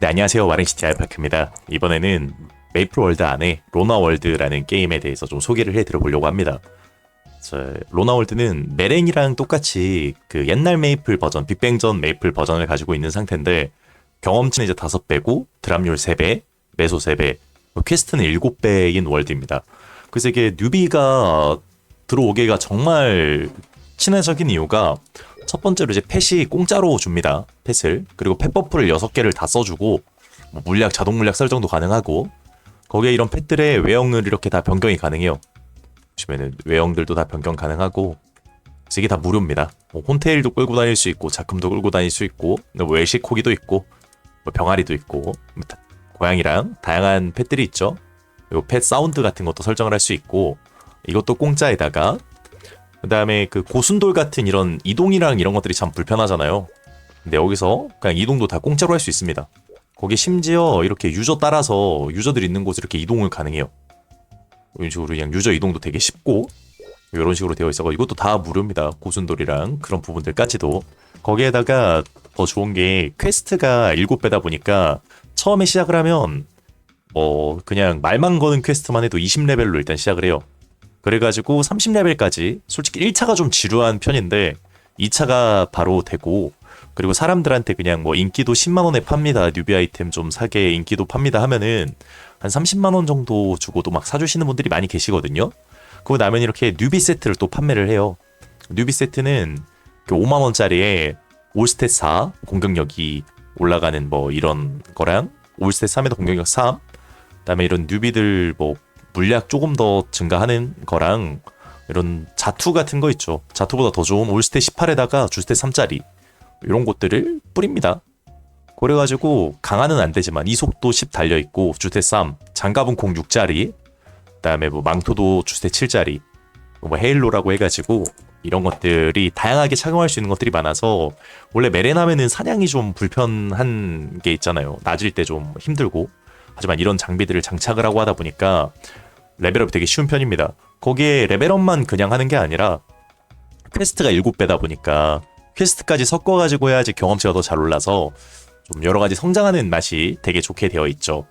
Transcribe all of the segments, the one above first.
네, 안녕하세요. 와렌시티 알파크입니다. 이번에는 메이플 월드 안에 로나 월드라는 게임에 대해서 좀 소개를 해 드려 보려고 합니다. 저, 로나 월드는 메랭이랑 똑같이 그 옛날 메이플 버전, 빅뱅 전 메이플 버전을 가지고 있는 상태인데 경험치는 이제 5배고 드랍률 3배, 매소 3배, 뭐 퀘스트는 7배인 월드입니다. 그래서 이게 뉴비가 들어오기가 정말 친화적인 이유가 첫 번째로 이제 펫이 공짜로 줍니다. 펫을. 그리고 펫 버프를 6개를 다 써주고 뭐 물약, 자동 물약 설정도 가능하고 거기에 이런 펫들의 외형을 이렇게 다 변경이 가능해요. 보시면은 외형들도 다 변경 가능하고 이게 다 무료입니다. 뭐 혼테일도 끌고 다닐 수 있고 자금도 끌고 다닐 수 있고 뭐 외식코기도 있고 뭐 병아리도 있고 뭐 다- 고양이랑 다양한 펫들이 있죠. 그리고 펫 사운드 같은 것도 설정을 할 수 있고 이것도 공짜에다가 그다음에 그 고순돌 같은 이런 이동이랑 이런 것들이 참 불편하잖아요. 근데 여기서 그냥 이동도 다 공짜로 할 수 있습니다. 거기 심지어 이렇게 유저 따라서 유저들 있는 곳을 이렇게 이동을 가능해요. 이런 식으로 그냥 유저 이동도 되게 쉽고 이런 식으로 되어 있어서 이것도 다 무료입니다. 고순돌이랑 그런 부분들까지도 거기에다가 더 좋은 게 퀘스트가 7배다 보니까 처음에 시작을 하면 뭐 그냥 말만 거는 퀘스트만 해도 20레벨로 일단 시작을 해요. 그래가지고 30레벨까지 솔직히 1차가 좀 지루한 편인데 2차가 바로 되고 그리고 사람들한테 그냥 뭐 인기도 10만 원에 팝니다 뉴비 아이템 좀 사게 인기도 팝니다 하면은 한 30만 원 정도 주고도 막 사주시는 분들이 많이 계시거든요. 그거 나면 이렇게 뉴비 세트를 또 판매를 해요. 뉴비 세트는 그 5만 원짜리에 올스탯 4 공격력이 올라가는 뭐 이런 거랑 올스탯 3에도 공격력 3 그다음에 이런 뉴비들 뭐 물약 조금 더 증가하는 거랑 이런 자투 같은 거 있죠. 자투보다 더 좋은 올스탯 18에다가 주스탯 3짜리 이런 것들을 뿌립니다. 그래가지고 강화는 안 되지만 이속도 10 달려 있고 주스탯 3, 장갑은 공 6짜리, 그다음에 뭐 망토도 주스탯 7짜리, 뭐 헤일로라고 해가지고 이런 것들이 다양하게 착용할 수 있는 것들이 많아서 원래 메레나면은 사냥이 좀 불편한 게 있잖아요. 낮을 때 좀 힘들고 하지만 이런 장비들을 장착을 하고 하다 보니까 레벨업이 되게 쉬운 편입니다. 거기에 레벨업만 그냥 하는 게 아니라 퀘스트가 7배다 보니까 퀘스트까지 섞어가지고 해야지 경험치가 더 잘 올라서 좀 여러 가지 성장하는 맛이 되게 좋게 되어 있죠.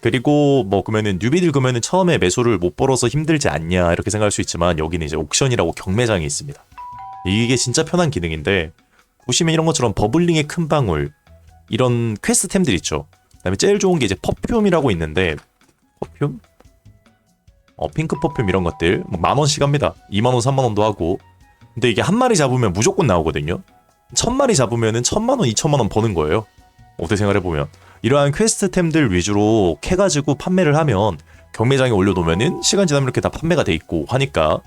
그리고 뭐 그러면은 뉴비들 그러면은 처음에 매수를 못 벌어서 힘들지 않냐 이렇게 생각할 수 있지만 여기는 이제 옥션이라고 경매장이 있습니다. 이게 진짜 편한 기능인데 보시면 이런 것처럼 버블링의 큰 방울 이런 퀘스트템들 있죠. 그다음에 제일 좋은 게 이제 퍼퓸이라고 있는데 퍼퓸? 어 핑크 퍼퓸 이런 것들 뭐만 원씩 합니다. 2만 원, 3만 원도 하고. 근데 이게 한 마리 잡으면 무조건 나오거든요. 천 마리 잡으면은 천만 원, 이천만 원 버는 거예요. 어떻게 생각해 보면 이러한 퀘스트템들 위주로 캐가지고 판매를 하면 경매장에 올려놓으면은 시간 지나면 이렇게 다 판매가 돼 있고 하니까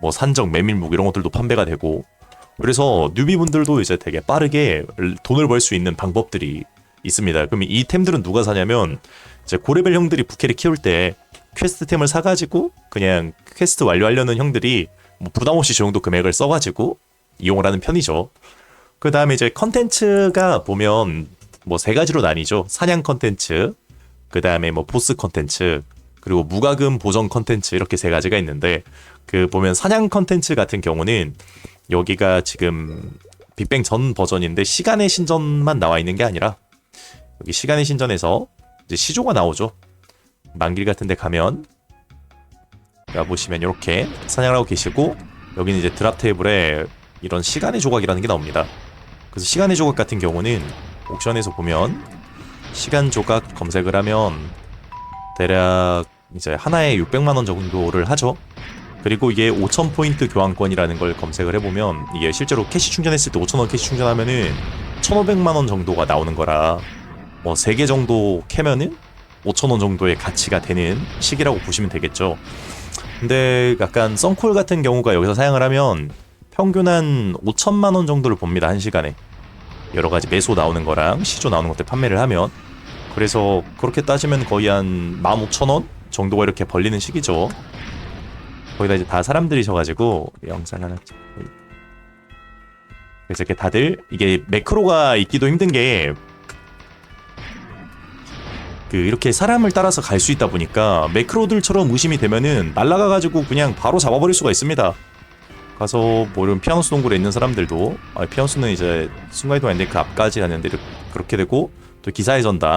뭐 산적 메밀묵 이런 것들도 판매가 되고 그래서 뉴비분들도 이제 되게 빠르게 돈을 벌 수 있는 방법들이 있습니다. 그럼 이 템들은 누가 사냐면 이제 고레벨 형들이 부캐를 키울 때 퀘스트템을 사가지고 그냥 퀘스트 완료하려는 형들이 뭐 부담 없이 저 정도 금액을 써가지고 이용을 하는 편이죠. 그 다음에 이제 컨텐츠가 보면 뭐 세 가지로 나뉘죠. 사냥 컨텐츠, 그 다음에 뭐 보스 컨텐츠, 그리고 무과금 보정 컨텐츠 이렇게 세 가지가 있는데 그 보면 사냥 컨텐츠 같은 경우는 여기가 지금 빅뱅 전 버전인데 시간의 신전만 나와 있는 게 아니라 여기 시간의 신전에서 이제 시조가 나오죠. 만길 같은 데 가면 가 보시면 이렇게 사냥을 하고 계시고 여기는 이제 드랍 테이블에 이런 시간의 조각이라는 게 나옵니다. 그래서 시간의 조각 같은 경우는 옥션에서 보면 시간 조각 검색을 하면 대략 이제 하나에 600만 원 정도를 하죠. 그리고 이게 5,000포인트 교환권이라는 걸 검색을 해보면 이게 실제로 캐시 충전했을 때 5,000원 캐시 충전하면은 1,500만 원 정도가 나오는 거라 뭐 3개 정도 캐면은 5,000원 정도의 가치가 되는 시기라고 보시면 되겠죠. 근데 약간 썬콜 같은 경우가 여기서 사용을 하면 평균 한 5천만 원 정도를 봅니다 한 시간에 여러 가지 매소 나오는 거랑 시조 나오는 것들 판매를 하면 그래서 그렇게 따지면 거의 한 15,000원 정도가 이렇게 벌리는 시기죠. 거기다 이제 다 사람들이셔가지고 영상 하나 그래서 이렇게 다들 이게 매크로가 있기도 힘든 게 그 이렇게 사람을 따라서 갈 수 있다 보니까 매크로들처럼 의심이 되면은 날아가가지고 그냥 바로 잡아버릴 수가 있습니다. 가서 뭐 이런 피아노스 동굴에 있는 사람들도 아, 피아노스는 이제 순간이동 아닌데 그 앞까지 가는데 그렇게 되고 또 기사의 전당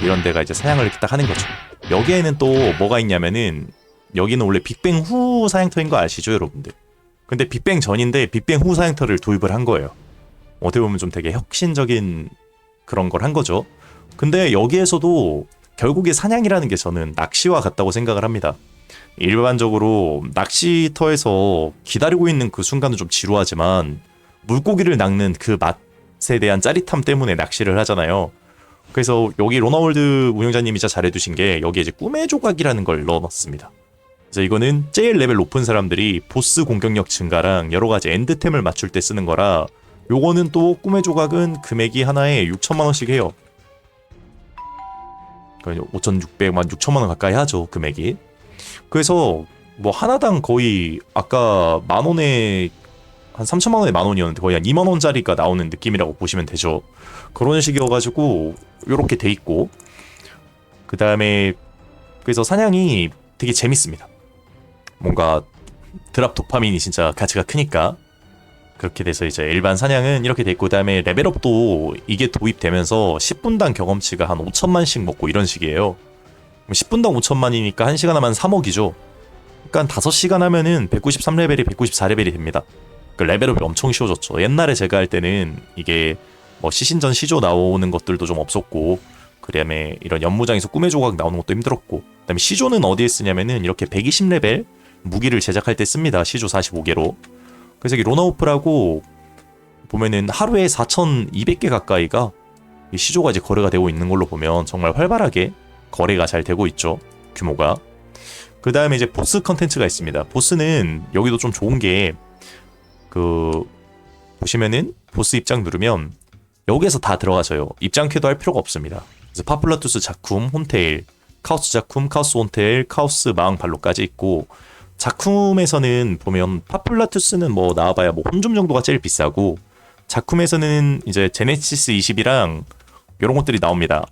이런 데가 이제 사냥을 딱 하는 거죠. 여기에는 또 뭐가 있냐면은 여기는 원래 빅뱅 후 사냥터인 거 아시죠, 여러분들? 근데 빅뱅 전인데 빅뱅 후 사냥터를 도입을 한 거예요. 어떻게 보면 좀 되게 혁신적인 그런 걸 한 거죠. 근데 여기에서도 결국에 사냥이라는 게 저는 낚시와 같다고 생각을 합니다. 일반적으로 낚시터에서 기다리고 있는 그 순간은 좀 지루하지만 물고기를 낚는 그 맛에 대한 짜릿함 때문에 낚시를 하잖아요. 그래서 여기 로나월드 운영자님이 진짜 잘해두신 게 여기에 이제 꿈의 조각이라는 걸 넣어놨습니다. 그래서 이거는 제일 레벨 높은 사람들이 보스 공격력 증가랑 여러 가지 엔드템을 맞출 때 쓰는 거라 요거는 또 꿈의 조각은 금액이 하나에 6천만 원씩 해요. 5,600만 6천만 원 가까이 하죠 금액이. 그래서 뭐 하나당 거의 아까 만 원에 한 3천만 원에 만 원이었는데 거의 한 2만 원짜리가 나오는 느낌이라고 보시면 되죠. 그런 식이어가지고 요렇게 돼 있고 그 다음에 그래서 사냥이 되게 재밌습니다. 뭔가 드랍 도파민이 진짜 가치가 크니까 그렇게 돼서 이제 일반 사냥은 이렇게 돼 있고 그다음에 레벨업도 이게 도입되면서 10분당 경험치가 한 5천만씩 먹고 이런 식이에요. 10분당 5천만이니까 1시간 하면 3억이죠. 그러니까 5시간 하면은 193레벨이 194레벨이 됩니다. 그 레벨업이 엄청 쉬워졌죠. 옛날에 제가 할 때는 이게 뭐 시신전 시조 나오는 것들도 좀 없었고 그다음에 이런 연무장에서 꿈의 조각 나오는 것도 힘들었고 그다음에 시조는 어디에 쓰냐면은 이렇게 120레벨 무기를 제작할 때 씁니다. 시조 45개로. 그래서 이 로나오프라고 보면은 하루에 4,200개 가까이가 이 시조가 이제 거래가 되고 있는 걸로 보면 정말 활발하게 거래가 잘 되고 있죠. 규모가. 그 다음에 이제 보스 컨텐츠가 있습니다. 보스는 여기도 좀 좋은 게 그 보시면은 보스 입장 누르면 여기에서 다 들어가져요. 입장캐도 할 필요가 없습니다. 그래서 파플라투스 작쿰, 혼테일, 카오스 작쿰, 카오스 혼테일, 카오스 마왕 발로까지 있고 작쿰에서는 보면 파플라투스는 뭐 나와봐야 뭐 혼좀 정도가 제일 비싸고 작쿰에서는 이제 제네시스 20이랑 이런 것들이 나옵니다.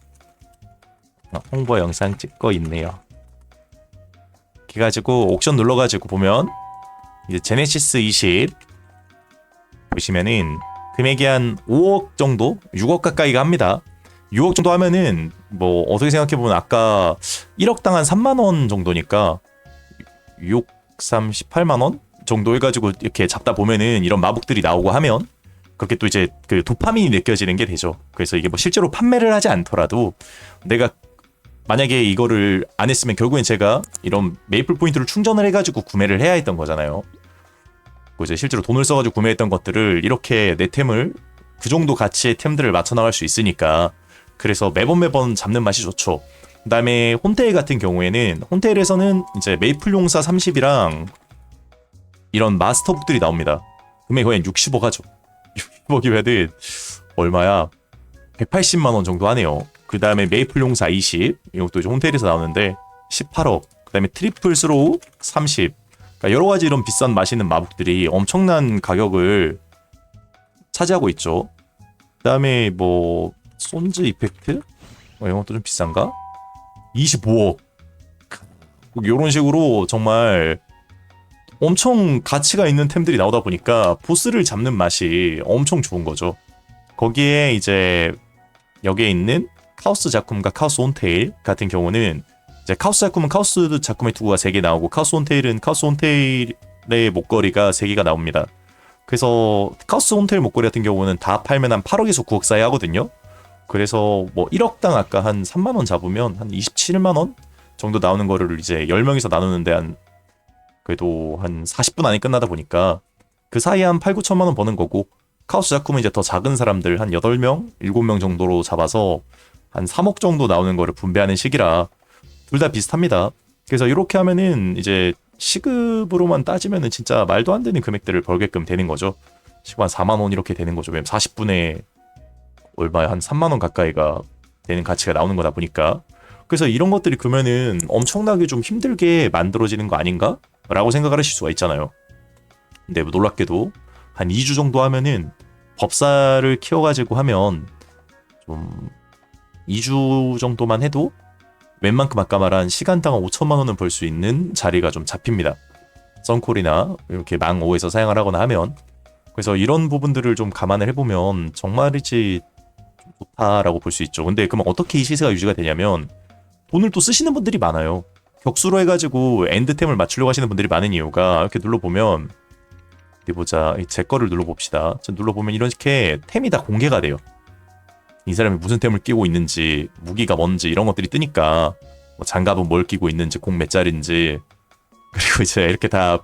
어, 홍보 영상 찍고 있네요. 그래가지고 옥션 눌러가지고 보면 이제 제네시스 20 보시면은 금액이 한 5억 정도, 6억 가까이가 합니다. 6억 정도 하면은 뭐 어떻게 생각해 보면 아까 1억 당 한 3만 원 정도니까 6, 3, 18만 원 정도 해가지고 이렇게 잡다 보면은 이런 마북들이 나오고 하면 그렇게 또 이제 그 도파민이 느껴지는 게 되죠. 그래서 이게 뭐 실제로 판매를 하지 않더라도 내가 만약에 이거를 안 했으면 결국엔 제가 이런 메이플 포인트를 충전을 해가지고 구매를 해야 했던 거잖아요. 그 이제 실제로 돈을 써가지고 구매했던 것들을 이렇게 내 템을 그 정도 가치의 템들을 맞춰 나갈 수 있으니까 그래서 매번 매번 잡는 맛이 좋죠. 그다음에 혼테일 같은 경우에는 혼테일에서는 이제 메이플 용사 30이랑 이런 마스터북들이 나옵니다. 금액이 거의 60억 하죠. 60억이면은 얼마야? 180만 원 정도 하네요. 그 다음에 메이플 용사 20 이것도 이제 혼테일에서 나오는데 18억. 그 다음에 트리플 스로우 30. 그러니까 여러 가지 이런 비싼 맛있는 마북들이 엄청난 가격을 차지하고 있죠. 그 다음에 뭐 손즈 이펙트 뭐 이런 것도 좀 비싼가? 25억. 이런 식으로 정말 엄청 가치가 있는 템들이 나오다 보니까 보스를 잡는 맛이 엄청 좋은 거죠. 거기에 이제 여기에 있는 카오스 작품과 카오스 온테일 같은 경우는 이제 카오스 작품은 카오스 작품의 투구가 3개 나오고 카오스 온테일은 카오스 온테일의 목걸이가 3개가 나옵니다. 그래서 카오스 온테일 목걸이 같은 경우는 다 팔면 한 8억에서 9억 사이 하거든요. 그래서 뭐 1억당 아까 한 3만 원 잡으면 한 27만 원 정도 나오는 거를 이제 10명이서 나누는데 한 그래도 한 40분 안에 끝나다 보니까 그 사이에 한 8, 9천만 원 버는 거고 카오스 작품은 이제 더 작은 사람들 한 8명, 7명 정도로 잡아서 한 3억 정도 나오는 거를 분배하는 시기라 둘 다 비슷합니다. 그래서 이렇게 하면은 이제 시급으로만 따지면은 진짜 말도 안 되는 금액들을 벌게끔 되는 거죠. 시급 한 4만 원 이렇게 되는 거죠. 왜냐면 40분에 얼마야 한 3만 원 가까이가 되는 가치가 나오는 거다 보니까 그래서 이런 것들이 그러면은 엄청나게 좀 힘들게 만들어지는 거 아닌가? 라고 생각을 하실 수가 있잖아요. 근데 뭐 놀랍게도 한 2주 정도 하면은 법사를 키워가지고 하면 좀 2주 정도만 해도 웬만큼 아까 말한 시간당 5천만 원은 벌 수 있는 자리가 좀 잡힙니다. 썬콜이나 이렇게 망 5에서 사용을 하거나 하면 그래서 이런 부분들을 좀 감안을 해보면 정말이지 좋다라고 볼 수 있죠. 근데 그럼 어떻게 이 시세가 유지가 되냐면 돈을 또 쓰시는 분들이 많아요. 격수로 해가지고 엔드템을 맞추려고 하시는 분들이 많은 이유가 이렇게 눌러보면 어디 보자 이제 거를 눌러봅시다. 저 눌러보면 이렇게 템이 다 공개가 돼요. 이 사람이 무슨 템을 끼고 있는지 무기가 뭔지 이런 것들이 뜨니까 뭐 장갑은 뭘 끼고 있는지 공 몇 짜리인지 그리고 이제 이렇게 다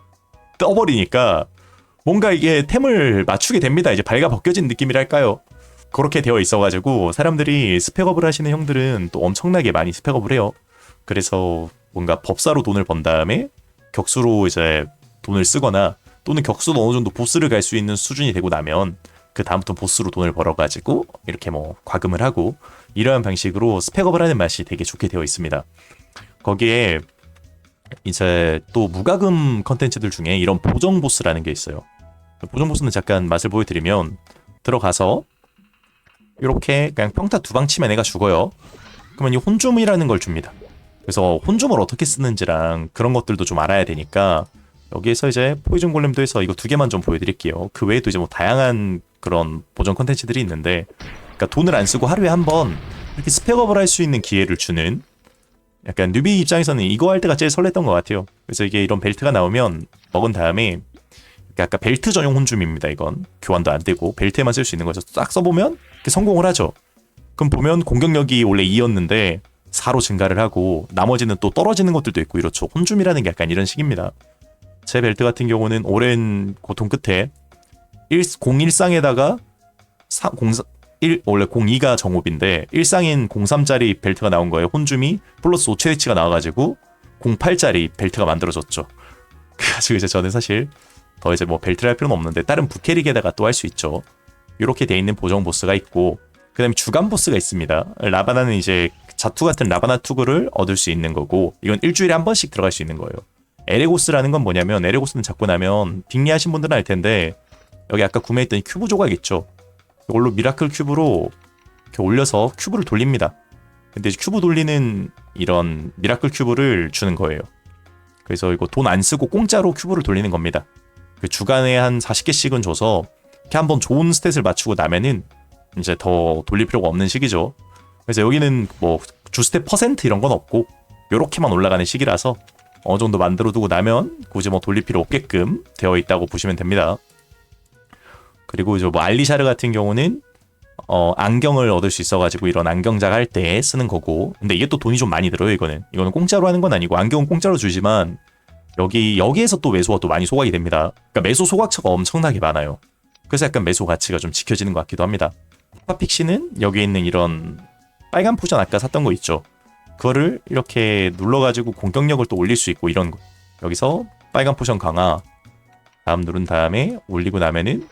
떠버리니까 뭔가 이게 템을 맞추게 됩니다. 이제 발가 벗겨진 느낌이랄까요. 그렇게 되어 있어가지고 사람들이 스펙업을 하시는 형들은 또 엄청나게 많이 스펙업을 해요. 그래서 뭔가 법사로 돈을 번 다음에 격수로 이제 돈을 쓰거나 또는 격수도 어느 정도 보스를 갈 수 있는 수준이 되고 나면 그 다음부터 보스로 돈을 벌어가지고 이렇게 뭐 과금을 하고 이러한 방식으로 스펙업을 하는 맛이 되게 좋게 되어 있습니다. 거기에 이제 또 무과금 컨텐츠들 중에 이런 보정 보스라는 게 있어요. 보정 보스는 잠깐 맛을 보여드리면 들어가서 이렇게 그냥 평타 두 방 치면 애가 죽어요. 그러면 이 혼줌이라는 걸 줍니다. 그래서 혼줌을 어떻게 쓰는지랑 그런 것들도 좀 알아야 되니까 여기에서 이제 포이즌 골렘도 해서 이거 두 개만 좀 보여드릴게요. 그 외에도 이제 뭐 다양한 그런 보정 컨텐츠들이 있는데 그러니까 돈을 안 쓰고 하루에 한 번 이렇게 스펙업을 할 수 있는 기회를 주는 약간 뉴비 입장에서는 이거 할 때가 제일 설렜던 것 같아요. 그래서 이게 이런 벨트가 나오면 먹은 다음에 아까 벨트 전용 혼줌입니다. 이건 교환도 안 되고 벨트에만 쓸 수 있는 거죠. 딱 써보면 성공을 하죠. 그럼 보면 공격력이 원래 2였는데 4로 증가를 하고 나머지는 또 떨어지는 것들도 있고 이렇죠. 혼줌이라는 게 약간 이런 식입니다. 제 벨트 같은 경우는 오랜 고통 끝에 1, 01쌍에다가 3, 04, 1, 원래 02가 정옵인데 1쌍인 03짜리 벨트가 나온 거예요. 혼줌이 플러스 5 최대치가 나와가지고 08짜리 벨트가 만들어졌죠. 그래가지고 이제 저는 사실 더 이제 뭐 벨트를 할 필요는 없는데 다른 부캐릭에다가 또 할 수 있죠. 이렇게 돼 있는 보정 보스가 있고 그다음에 주간 보스가 있습니다. 라바나는 이제 자투 같은 라바나 투구를 얻을 수 있는 거고 이건 일주일에 한 번씩 들어갈 수 있는 거예요. 에레고스라는 건 뭐냐면 에레고스는 잡고 나면 빅리하신 분들은 알 텐데 여기 아까 구매했던 이 큐브 조각 있죠. 이걸로 미라클 큐브로 이렇게 올려서 큐브를 돌립니다. 근데 이제 큐브 돌리는 이런 미라클 큐브를 주는 거예요. 그래서 이거 돈 안 쓰고 공짜로 큐브를 돌리는 겁니다. 그 주간에 한 40개씩은 줘서 이렇게 한번 좋은 스탯을 맞추고 나면은 이제 더 돌릴 필요가 없는 시기죠. 그래서 여기는 뭐 주스탯 퍼센트 이런 건 없고 요렇게만 올라가는 시기라서 어느 정도 만들어 두고 나면 굳이 뭐 돌릴 필요 없게끔 되어 있다고 보시면 됩니다. 그리고 이제 뭐 알리샤르 같은 경우는 어 안경을 얻을 수 있어가지고 이런 안경작 할 때 쓰는 거고 근데 이게 또 돈이 좀 많이 들어요 이거는 이거는 공짜로 하는 건 아니고 안경은 공짜로 주지만 여기 여기에서 또 매수가 또 많이 소각이 됩니다. 그러니까 매수 소각처가 엄청나게 많아요. 그래서 약간 매수 가치가 좀 지켜지는 것 같기도 합니다. 파픽시는 여기 있는 이런 빨간 포션 아까 샀던 거 있죠. 그거를 이렇게 눌러가지고 공격력을 또 올릴 수 있고 이런 거. 여기서 빨간 포션 강화 다음 누른 다음에 올리고 나면은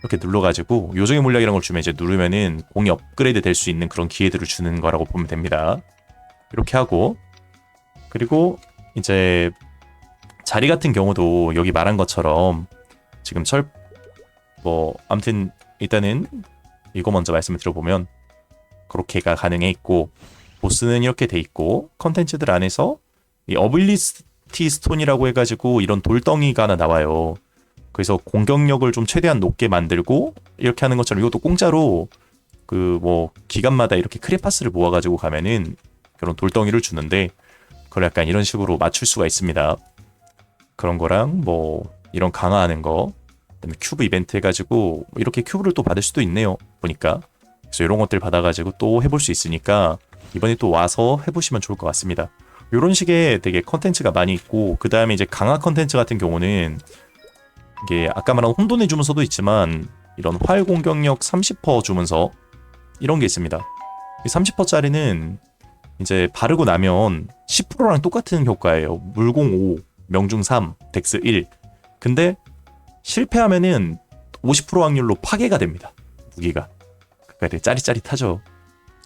이렇게 눌러가지고 요정의 물약이라는 걸 주면 이제 누르면은 공이 업그레이드 될 수 있는 그런 기회들을 주는 거라고 보면 됩니다. 이렇게 하고 그리고 이제 자리 같은 경우도 여기 말한 것처럼 지금 철 뭐 아무튼 일단은 이거 먼저 말씀을 드려보면 그렇게가 가능해 있고 보스는 이렇게 돼 있고 컨텐츠들 안에서 이 어빌리티 스톤이라고 해가지고 이런 돌덩이가 하나 나와요. 그래서 공격력을 좀 최대한 높게 만들고 이렇게 하는 것처럼 이것도 공짜로 그 뭐 기간마다 이렇게 크레파스를 모아가지고 가면은 그런 돌덩이를 주는데 그걸 약간 이런 식으로 맞출 수가 있습니다. 그런 거랑 뭐 이런 강화하는 거 그다음에 큐브 이벤트 해가지고 이렇게 큐브를 또 받을 수도 있네요 보니까 그래서 이런 것들 받아가지고 또 해볼 수 있으니까 이번에 또 와서 해보시면 좋을 것 같습니다. 이런 식의 되게 컨텐츠가 많이 있고 그 다음에 이제 강화 컨텐츠 같은 경우는 이게 아까 말한 혼돈의 주문서도 있지만 이런 활 공격력 30% 주문서 이런 게 있습니다. 이 30%짜리는 이제 바르고 나면 10%랑 똑같은 효과예요. 물공 5, 명중 3, 덱스 1. 근데 실패하면은 50% 확률로 파괴가 됩니다. 무기가. 그러니까 되게 짜릿짜릿하죠.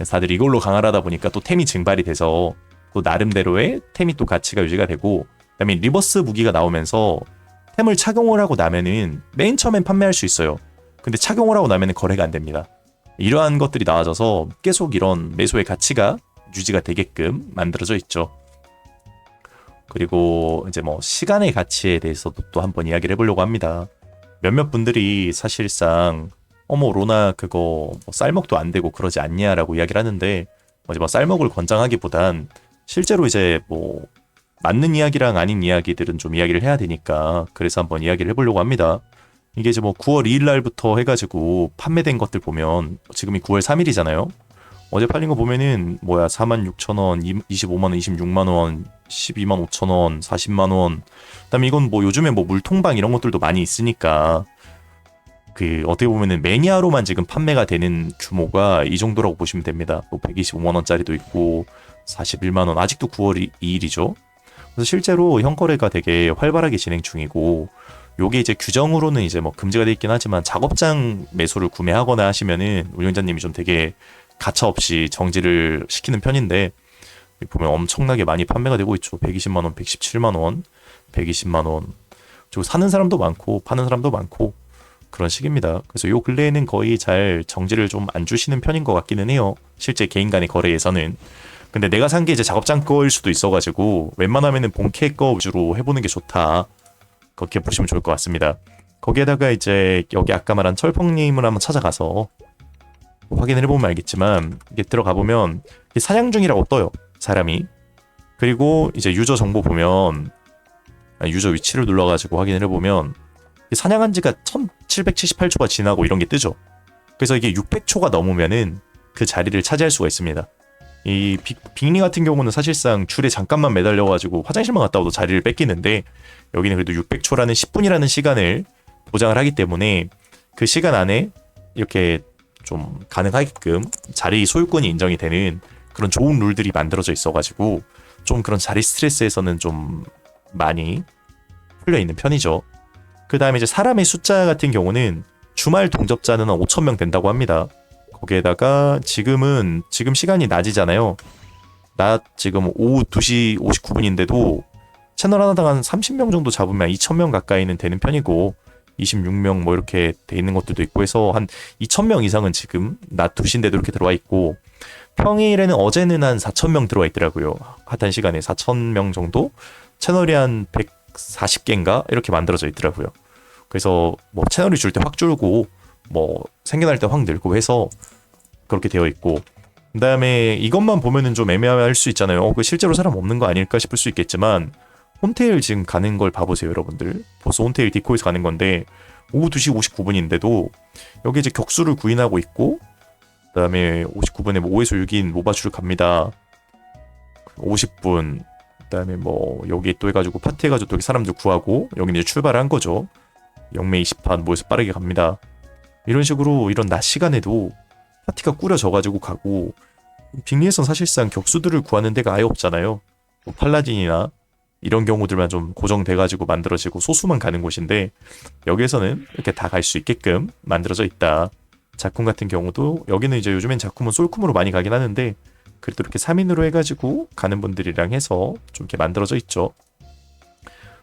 다들 이걸로 강화를 하다 보니까 또 템이 증발이 돼서 또 나름대로의 템이 또 가치가 유지가 되고 그다음에 리버스 무기가 나오면서 템을 착용을 하고 나면은 맨 처음엔 판매할 수 있어요. 근데 착용을 하고 나면은 거래가 안 됩니다. 이러한 것들이 나와져서 계속 이런 매수의 가치가 유지가 되게끔 만들어져 있죠. 그리고 이제 뭐 시간의 가치에 대해서도 또 한번 이야기를 해보려고 합니다. 몇몇 분들이 사실상 어머 로나 그거 뭐 쌀먹도 안 되고 그러지 않냐라고 이야기를 하는데 뭐지 뭐 쌀먹을 권장하기보단 실제로 이제 뭐 맞는 이야기랑 아닌 이야기들은 좀 이야기를 해야 되니까 그래서 한번 이야기를 해보려고 합니다. 이게 이제 뭐 9월 2일 날부터 해가지고 판매된 것들 보면 지금이 9월 3일이잖아요. 어제 팔린 거 보면은 뭐야 4만 6천 원, 25만 원, 26만 원, 12만 5천 원, 40만 원. 그다음에 이건 뭐 요즘에 뭐 물통방 이런 것들도 많이 있으니까 그 어떻게 보면은 매니아로만 지금 판매가 되는 규모가 이 정도라고 보시면 됩니다. 뭐 125만 원짜리도 있고 41만 원 아직도 9월 2일이죠. 그래서 실제로 현거래가 되게 활발하게 진행 중이고 요게 이제 규정으로는 이제 뭐 금지가 돼 있긴 하지만 작업장 매수를 구매하거나 하시면은 운영자님이 좀 되게 가차 없이 정지를 시키는 편인데 보면 엄청나게 많이 판매가 되고 있죠. 120만 원, 117만 원, 120만 원. 그리고 사는 사람도 많고 파는 사람도 많고 그런 식입니다. 그래서 요 근래에는 거의 잘 정지를 좀 안 주시는 편인 것 같기는 해요. 실제 개인 간의 거래에서는. 근데 내가 산 게 이제 작업장 거일 수도 있어가지고 웬만하면은 본캐 거 위주로 해보는 게 좋다. 그렇게 보시면 좋을 것 같습니다. 거기에다가 이제 여기 아까 말한 철펑님을 한번 찾아가서 확인을 해보면 알겠지만 이게 들어가 보면 사냥 중이라고 떠요 사람이. 그리고 이제 유저 정보 보면 아니, 유저 위치를 눌러가지고 확인을 해보면 사냥한 지가 1778초가 지나고 이런 게 뜨죠. 그래서 이게 600초가 넘으면은 그 자리를 차지할 수가 있습니다. 이 빅, 빅리 같은 경우는 사실상 줄에 잠깐만 매달려가지고 화장실만 갔다 와도 자리를 뺏기는데 여기는 그래도 600초라는 10분이라는 시간을 보장을 하기 때문에 그 시간 안에 이렇게 좀 가능하게끔 자리 소유권이 인정이 되는 그런 좋은 룰들이 만들어져 있어가지고 좀 그런 자리 스트레스에서는 좀 많이 풀려 있는 편이죠. 그 다음에 이제 사람의 숫자 같은 경우는 주말 동접자는 한 5천 명 된다고 합니다. 거기에다가 지금은 지금 시간이 낮이잖아요. 낮 지금 오후 2시 59분인데도 채널 하나당 한 30명 정도 잡으면 2,000명 가까이는 되는 편이고 26명 뭐 이렇게 돼 있는 것들도 있고 해서 한 2,000명 이상은 지금 낮 2시인데도 이렇게 들어와 있고 평일에는 어제는 한 4,000명 들어와 있더라고요. 핫한 시간에 4,000명 정도 채널이 한 140개인가 이렇게 만들어져 있더라고요. 그래서 뭐 채널이 줄 때 확 줄고 뭐 생겨날 때 확 늘고 해서 그렇게 되어 있고 그다음에 이것만 보면은 좀 애매할 수 있잖아요. 어, 그 실제로 사람 없는 거 아닐까 싶을 수 있겠지만 혼테일 지금 가는 걸 봐보세요, 여러분들. 벌써 혼테일 디코에서 가는 건데 오후 2시 59분인데도 여기 이제 격수를 구인하고 있고 그 다음에 59분에 뭐 5에서 6인 모바주를 갑니다. 50분 그 다음에 뭐 여기 또 해가지고 파티 해가지고 또 사람들 구하고 여기는 이제 출발을 한 거죠. 영매 20판 모여서 빠르게 갑니다. 이런 식으로 이런 낮 시간에도 파티가 꾸려져가지고 가고 빅리에선 사실상 격수들을 구하는 데가 아예 없잖아요. 뭐 팔라딘이나 이런 경우들만 좀 고정돼가지고 만들어지고 소수만 가는 곳인데 여기에서는 이렇게 다 갈 수 있게끔 만들어져 있다. 작품 같은 경우도 여기는 이제 요즘엔 작품은 솔쿰으로 많이 가긴 하는데 그래도 이렇게 3인으로 해가지고 가는 분들이랑 해서 좀 이렇게 만들어져 있죠.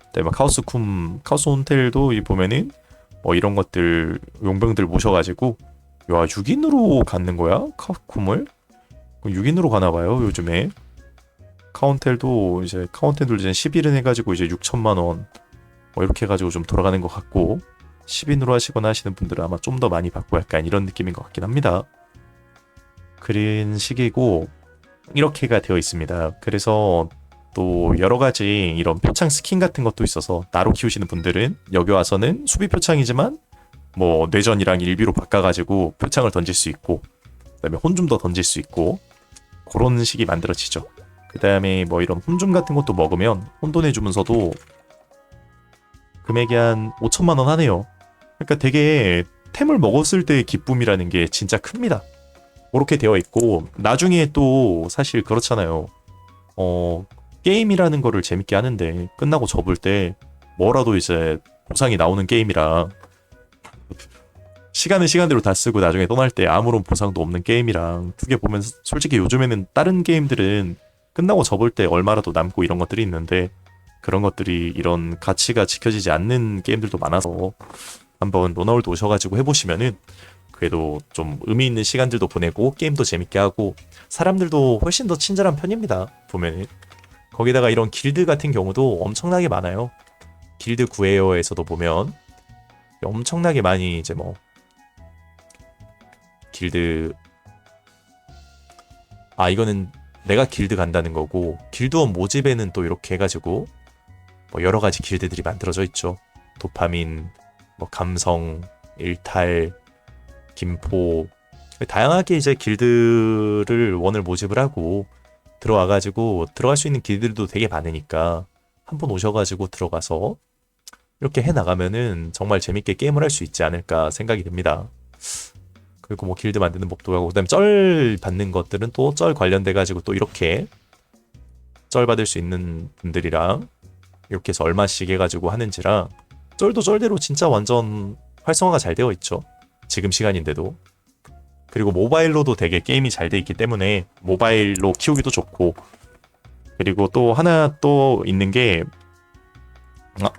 그다음에 카오스 쿰 카오스 호텔도 이 보면은 뭐 이런 것들 용병들 모셔가지고 야 6인으로 갖는 거야? 카오쿰을 6인으로 가나 봐요 요즘에. 카운텔도 이제 카운텔도 이제 11은 해가지고 이제 6천만 원 뭐 이렇게 해가지고 좀 돌아가는 것 같고 10인으로 하시거나 하시는 분들은 아마 좀 더 많이 받고 약간 이런 느낌인 것 같긴 합니다. 그런 식이고 이렇게가 되어 있습니다. 그래서 또 여러 가지 이런 표창 스킨 같은 것도 있어서 나로 키우시는 분들은 여기 와서는 수비 표창이지만 뭐 뇌전이랑 일비로 바꿔가지고 표창을 던질 수 있고 그다음에 혼좀 더 던질 수 있고 그런 식이 만들어지죠. 그 다음에 뭐 이런 혼좀 같은 것도 먹으면 혼돈 해 주면서도 금액이 한 5천만 원 하네요. 그러니까 되게 템을 먹었을 때의 기쁨이라는 게 진짜 큽니다. 그렇게 되어 있고 나중에 또 사실 그렇잖아요. 어 게임이라는 거를 재밌게 하는데 끝나고 접을 때 뭐라도 이제 보상이 나오는 게임이랑 시간은 시간대로 다 쓰고 나중에 떠날 때 아무런 보상도 없는 게임이랑 두 개 보면 솔직히 요즘에는 다른 게임들은 끝나고 접을 때 얼마라도 남고 이런 것들이 있는데 그런 것들이 이런 가치가 지켜지지 않는 게임들도 많아서 한번 로나울드 오셔가지고 해보시면은 그래도 좀 의미 있는 시간들도 보내고 게임도 재밌게 하고 사람들도 훨씬 더 친절한 편입니다 보면은 거기다가 이런 길드 같은 경우도 엄청나게 많아요 길드 구에어에서도 보면 엄청나게 많이 이제 뭐 길드 아 이거는 내가 길드 간다는 거고 길드원 모집에는 또 이렇게 해가지고 뭐 여러 가지 길드들이 만들어져 있죠. 도파민, 뭐 감성, 일탈, 김포 다양하게 이제 길드를 원을 모집을 하고 들어와가지고 들어갈 수 있는 길들도 되게 많으니까 한번 오셔가지고 들어가서 이렇게 해 나가면은 정말 재밌게 게임을 할 수 있지 않을까 생각이 듭니다. 그리고 뭐 길드 만드는 법도 하고 그다음에 쩔 받는 것들은 또 쩔 관련돼 가지고 또 이렇게 쩔 받을 수 있는 분들이랑 이렇게 해서 얼마씩 해가지고 하는지랑 쩔도 쩔대로 진짜 완전 활성화가 잘 되어 있죠. 지금 시간인데도. 그리고 모바일로도 되게 게임이 잘 돼 있기 때문에 모바일로 키우기도 좋고 그리고 또 하나 또 있는 게 아.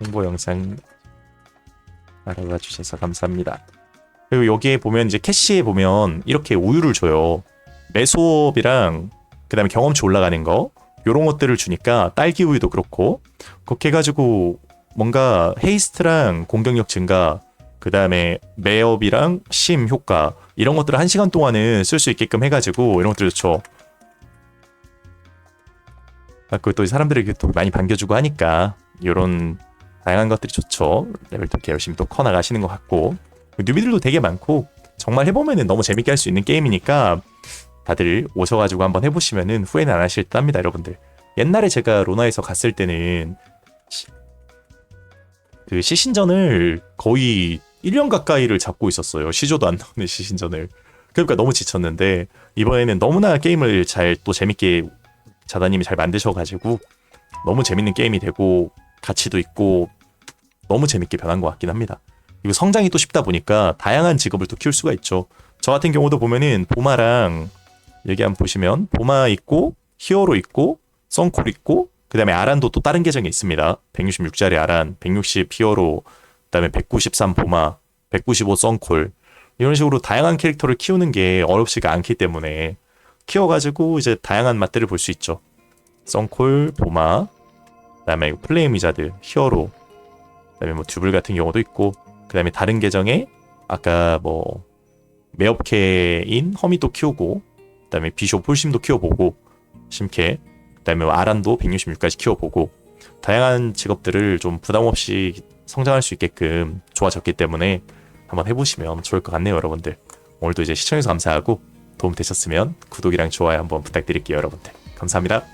홍보 영상 알아봐 주셔서 감사합니다. 그리고 여기에 보면 이제 캐시에 보면 이렇게 우유를 줘요. 매수업이랑 그다음에 경험치 올라가는 거 요런 것들을 주니까 딸기 우유도 그렇고 그렇게 해가지고 뭔가 헤이스트랑 공격력 증가 그 다음에 매업이랑 심 효과 이런 것들을 한 시간 동안은 쓸 수 있게끔 해가지고 이런 것들 좋죠. 아, 그또 사람들이 이렇게 또 많이 반겨주고 하니까 이런 다양한 것들이 좋죠. 레벨 또 이렇게 열심히 또 커 나가시는 것 같고 뉴비들도 되게 많고 정말 해보면은 너무 재밌게 할 수 있는 게임이니까 다들 오셔가지고 한번 해보시면은 후회는 안 하실 듯합니다, 여러분들. 옛날에 제가 로나에서 갔을 때는 시- 그 시신전을 거의 1년 가까이를 잡고 있었어요. 시조도 안 나오는 시신전을. 그러니까 너무 지쳤는데 이번에는 너무나 게임을 잘 또 재밌게 자다님이 잘 만드셔가지고 너무 재밌는 게임이 되고 가치도 있고 너무 재밌게 변한 것 같긴 합니다. 그리고 성장이 또 쉽다 보니까 다양한 직업을 또 키울 수가 있죠. 저 같은 경우도 보면은 보마랑 여기 한번 보시면 보마 있고 히어로 있고 썬콜 있고 그 다음에 아란도 또 다른 계정이 있습니다. 166짜리 아란, 160 히어로, 그 다음에 193 보마, 195 썬콜 이런 식으로 다양한 캐릭터를 키우는 게 어렵지가 않기 때문에 키워가지고 이제 다양한 맛들을 볼 수 있죠. 썬콜, 보마, 그다음에 플레임 위자드, 히어로, 그다음에 뭐 듀블 같은 경우도 있고, 그다음에 다른 계정에 아까 뭐 매업캐인 허미도 키우고, 그다음에 비숍 홀심도 키워보고, 심캐, 그다음에 뭐 아란도 166까지 키워보고, 다양한 직업들을 좀 부담 없이 성장할 수 있게끔 좋아졌기 때문에 한번 해보시면 좋을 것 같네요, 여러분들. 오늘도 이제 시청해서 감사하고 도움 되셨으면 구독이랑 좋아요 한번 부탁드릴게요, 여러분들. 감사합니다.